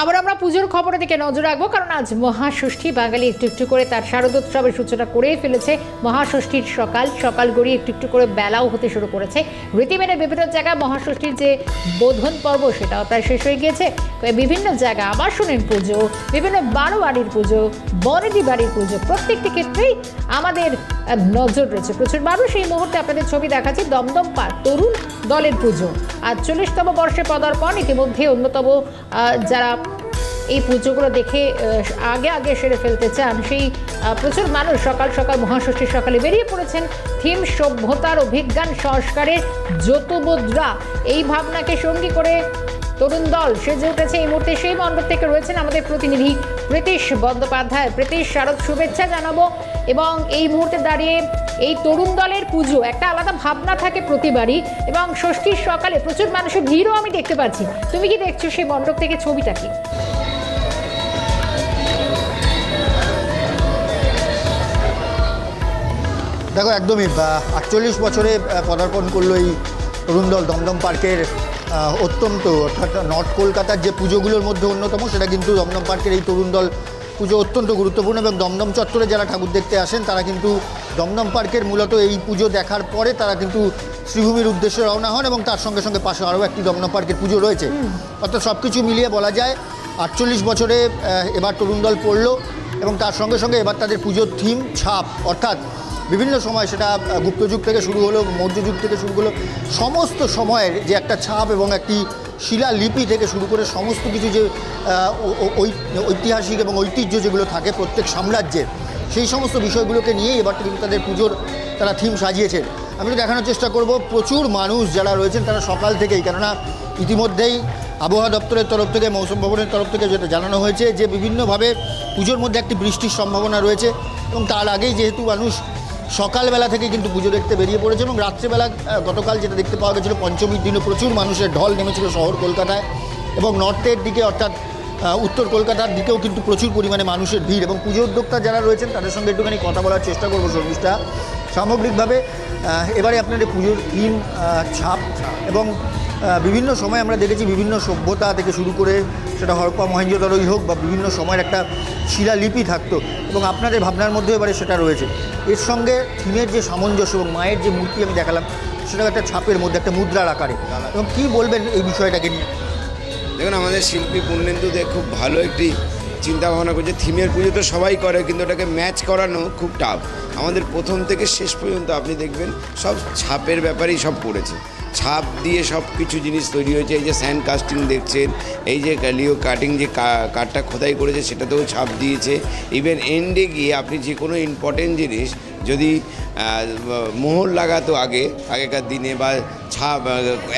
আবার আমরা পুজোর খবরের দিকে নজর রাখব, কারণ আজ মহাষষ্ঠী। বাঙালি একটু একটু করে তার শারদোৎসবের সূচনা করেই ফেলেছে। মহাষষ্ঠীর সকাল সকাল গড়িয়ে একটু একটু করে বেলাও হতে শুরু করেছে। রীতি মেনে বিভিন্ন জায়গায় মহাষষ্ঠীর যে বোধন পর্ব, সেটাও প্রায় শেষ হয়ে গিয়েছে। বিভিন্ন জায়গায় আবাসনের পুজো, বিভিন্ন বারো বাড়ির পুজো, বনেদি বাড়ির পুজো, প্রত্যেকটি ক্ষেত্রেই আমাদের নজর রয়েছে প্রচুর। মানুষ এই মুহূর্তে আপনাদের ছবি দেখাচ্ছি, দমদম পার তরুণ দলের পুজো। আজ চল্লিশতম বর্ষে পদার্পণ, ইতিমধ্যে অন্যতম যারা এই পুজোগুলো দেখে আগে আগে সেরে ফেলতে চান সেই প্রচুর মানুষ সকাল সকাল মহাষষ্ঠীর সকালে বেরিয়ে পড়েছেন। থিম সভ্যতার অভিজ্ঞান সংস্কারের জ্যোতবদ্রা এই ভাবনাকে সঙ্গী করে তরুণ দল সেজে উঠেছে এই মুহূর্তে। সেই মণ্ডপ থেকে রয়েছেন আমাদের প্রতিনিধি প্রীতিশ বন্দ্যোপাধ্যায়। প্রীতিশ, শারদ শুভেচ্ছা জানাব এবং এই মুহূর্তে দাঁড়িয়ে এই তরুণ দলের পুজো একটা আলাদা ভাবনা থাকে প্রতিবারই এবং ষষ্ঠীর সকালে প্রচুর মানুষের ভিড়ও আমি দেখতে পাচ্ছি। তুমি কি দেখছ সেই মণ্ডপ থেকে ছবিটা কি? দেখো একদমই আটচল্লিশ বছরে পদার্পণ করল এই তরুণ দল দমদম পার্কের অত্যন্ত অর্থাৎ নর্থ কলকাতার যে পুজোগুলোর মধ্যে অন্যতম সেটা কিন্তু দমদম পার্কের এই তরুণ দল পুজো অত্যন্ত গুরুত্বপূর্ণ এবং দমদম চত্বরে যারা ঠাকুর দেখতে আসেন তারা কিন্তু দমদম পার্কের মূলত এই পুজো দেখার পরে তারা কিন্তু শ্রীভূমির উদ্দেশ্যে রওনা হন এবং তার সঙ্গে সঙ্গে পাশে আরও একটি দমদম পার্কের পুজো রয়েছে। অর্থাৎ সব কিছু মিলিয়ে বলা যায় আটচল্লিশ বছরে এবার তরুণ দল পড়ল এবং তার সঙ্গে সঙ্গে এবার তাদের পুজোর থিম ছাপ অর্থাৎ বিভিন্ন সময় সেটা গুপ্তযুগ থেকে শুরু হলো, মৌর্যযুগ থেকে শুরু হলো, সমস্ত সময়ের যে একটা ছাপ এবং একটি শিলালিপি থেকে শুরু করে সমস্ত কিছু যে ঐতিহাসিক এবং ঐতিহ্য যেগুলো থাকে প্রত্যেক সাম্রাজ্যের, সেই সমস্ত বিষয়গুলোকে নিয়েই এবার কিন্তু তাদের পুজোর তারা থিম সাজিয়েছেন। আমি দেখানোর চেষ্টা করব, প্রচুর মানুষ যারা রয়েছেন তারা সকাল থেকেই, কেননা ইতিমধ্যেই আবহাওয়া দপ্তরের তরফ থেকে, মৌসুম ভবনের তরফ থেকে যেটা জানানো হয়েছে যে, বিভিন্নভাবে পুজোর মধ্যে একটি বৃষ্টির সম্ভাবনা রয়েছে এবং তার আগেই যেহেতু মানুষ সকালবেলা থেকে কিন্তু পুজো দেখতে বেরিয়ে পড়েছে এবং রাত্রেবেলা গতকাল যেটা দেখতে পাওয়া গেছিল, পঞ্চমীর দিনও প্রচুর মানুষের ঢল নেমেছিল শহর কলকাতায় এবং নর্থের দিকে অর্থাৎ উত্তর কলকাতার দিকেও কিন্তু প্রচুর পরিমাণে মানুষের ভিড় এবং পুজো উদ্যোক্তা যারা রয়েছেন তাদের সঙ্গে একটুখানি কথা বলার চেষ্টা করব শর্মিষ্ঠা। সামগ্রিকভাবে এবারে আপনাদের পুজোর থিম ছাপ এবং বিভিন্ন সময় আমরা দেখেছি বিভিন্ন সভ্যতা থেকে শুরু করে সেটা হরপ্পা মহেঞ্জোদারোই হোক বা বিভিন্ন সময়ের একটা শিলালিপি থাকতো এবং আপনাদের ভাবনার মধ্যে এবারে সেটা রয়েছে। এর সঙ্গে থিমের যে সামঞ্জস্য এবং মায়ের যে মূর্তি আমি দেখালাম সেটা একটা ছাপের মধ্যে, একটা মুদ্রার আকারে। এবং কী বলবেন এই বিষয়টাকে নিয়ে? দেখুন, আমাদের শিল্পী পূর্ণেন্দু দে খুব ভালো একটি চিন্তা ভাবনা করছে। থিমের পুজো তো সবাই করে, কিন্তু ওটাকে ম্যাচ করানো খুব টাফ আমাদের প্রথম থেকে শেষ পর্যন্ত আপনি দেখবেন, সব ছাপের ব্যাপারেই সব পড়েছে। ছাপ দিয়ে সব কিছু জিনিস তৈরি হয়েছে। এই যে স্যান্ড কাস্টিং দেখছেন, এই যে লিও কাটিং যে কাঠটা খোদাই করেছে, সেটাতেও ছাপ দিয়েছে। ইভেন এন্ডে গিয়ে আপনি যে কোনো ইম্পর্টেন্ট জিনিস যদি মোহর লাগাতো আগে, আগেকার দিনে বা ছাপ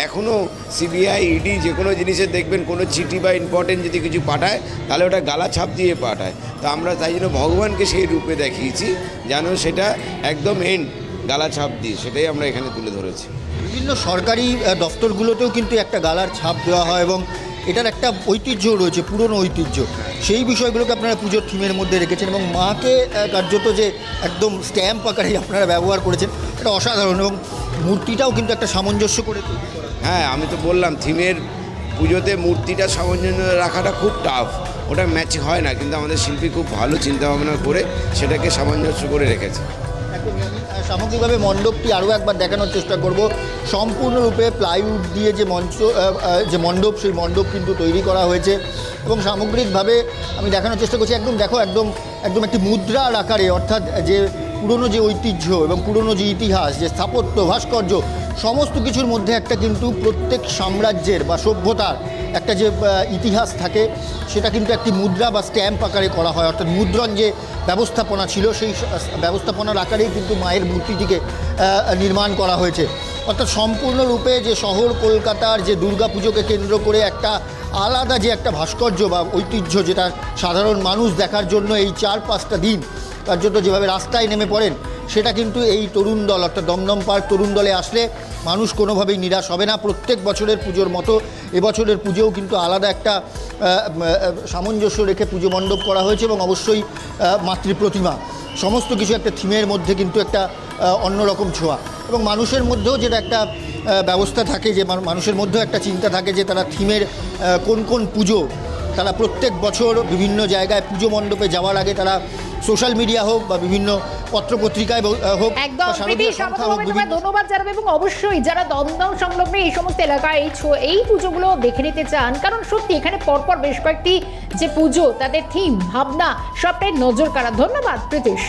এখনও সিবিআই ইডি যে কোনো জিনিসের দেখবেন কোনো চিঠি বা ইম্পর্টেন্ট যদি কিছু পাঠায়, তাহলে ওটা গালা ছাপ দিয়ে পাঠায়। তো আমরা তাই জন্য ভগবানকে সেই রূপে দেখিয়েছি, যেন সেটা একদম এন্ড গালা ছাপ দিয়ে, সেটাই আমরা এখানে তুলে ধরেছি। বিভিন্ন সরকারি দপ্তরগুলোতেও কিন্তু একটা গালার ছাপ দেওয়া হয় এবং এটার একটা ঐতিহ্য রয়েছে, পুরনো ঐতিহ্য। সেই বিষয়গুলোকে আপনারা পুজোর থিমের মধ্যে রেখেছেন এবং মাকে কার্যত যে একদম স্ট্যাম্প আকারে আপনারা ব্যবহার করেছেন, এটা অসাধারণ এবং মূর্তিটাও কিন্তু একটা সামঞ্জস্য করে হ্যাঁ আমি তো বললাম, থিমের পুজোতে মূর্তিটা সামঞ্জস্য রাখাটা খুব টাফ ওটা ম্যাচ হয় না, কিন্তু আমাদের শিল্পী খুব ভালো চিন্তাভাবনা করে সেটাকে সামঞ্জস্য করে রেখেছে। সামগ্রিকভাবে মণ্ডপটি আরও একবার দেখানোর চেষ্টা করব। সম্পূর্ণরূপে প্লাইউড দিয়ে যে মঞ্চ যে মণ্ডপ, সেই মণ্ডপ কিন্তু তৈরি করা হয়েছে। এবং সামগ্রিকভাবে আমি দেখানোর চেষ্টা করছি, একদম দেখো, একদম একদম একটি মুদ্রার আকারে, অর্থাৎ যে পুরনো যে ঐতিহ্য এবং পুরনো যে ইতিহাস, যে স্থাপত্য, ভাস্কর্য সমস্ত কিছুর মধ্যে একটা কিন্তু প্রত্যেক সাম্রাজ্যের বা সভ্যতার একটা যে ইতিহাস থাকে, সেটা কিন্তু একটি মুদ্রা বা স্ট্যাম্প আকারে করা হয়। অর্থাৎ মুদ্রণ যে ব্যবস্থাপনা ছিল, সেই ব্যবস্থাপনার আকারেই কিন্তু মায়ের মূর্তিটিকে নির্মাণ করা হয়েছে। অর্থাৎ সম্পূর্ণরূপে যে শহর কলকাতার যে দুর্গাপুজোকে কেন্দ্র করে একটা আলাদা যে একটা ভাস্কর্য বা ঐতিহ্য যেটা সাধারণ মানুষ দেখার জন্য এই চার পাঁচটা দিন তার জন্য যেভাবে রাস্তায় নেমে পড়েন, সেটা কিন্তু এই তরুণ দল, অর্থাৎ দমদম পার্ক তরুণ দলে আসলে মানুষ কোনোভাবেই নিরাশ হবে না। প্রত্যেক বছরের পুজোর মতো এবছরের পুজোও কিন্তু আলাদা একটা সামঞ্জস্য রেখে পুজো মণ্ডপ করা হয়েছে এবং অবশ্যই আহ, মাতৃ প্রতিমা। সমস্ত কিছু একটা থিমের মধ্যে কিন্তু একটা অন্যরকম ছোঁয়া। এবং মানুষের মধ্যেও যেটা একটা ব্যবস্থা থাকে যে মানুষের মধ্যেও একটা চিন্তা থাকে যে তারা থিমের কোন কোন পুজো তারা প্রত্যেক বছর বিভিন্ন জায়গায় পুজো মণ্ডপে যাওয়ার আগে তারা সোশ্যাল মিডিয়া হোক বা বিভিন্ন পত্রপত্রিকায় হোক একদম ধন্যবাদ জানাব এবং অবশ্যই যারা দমদম সংলগ্ন এই সমস্ত এলাকায় এই পুজোগুলো দেখে নিতে চান কারণ সত্যি এখানে পরপর বেশ কয়েকটি যে পুজো তাদের থিম ভাবনা সবটাই নজর কাড়া। ধন্যবাদ প্রীতিশ।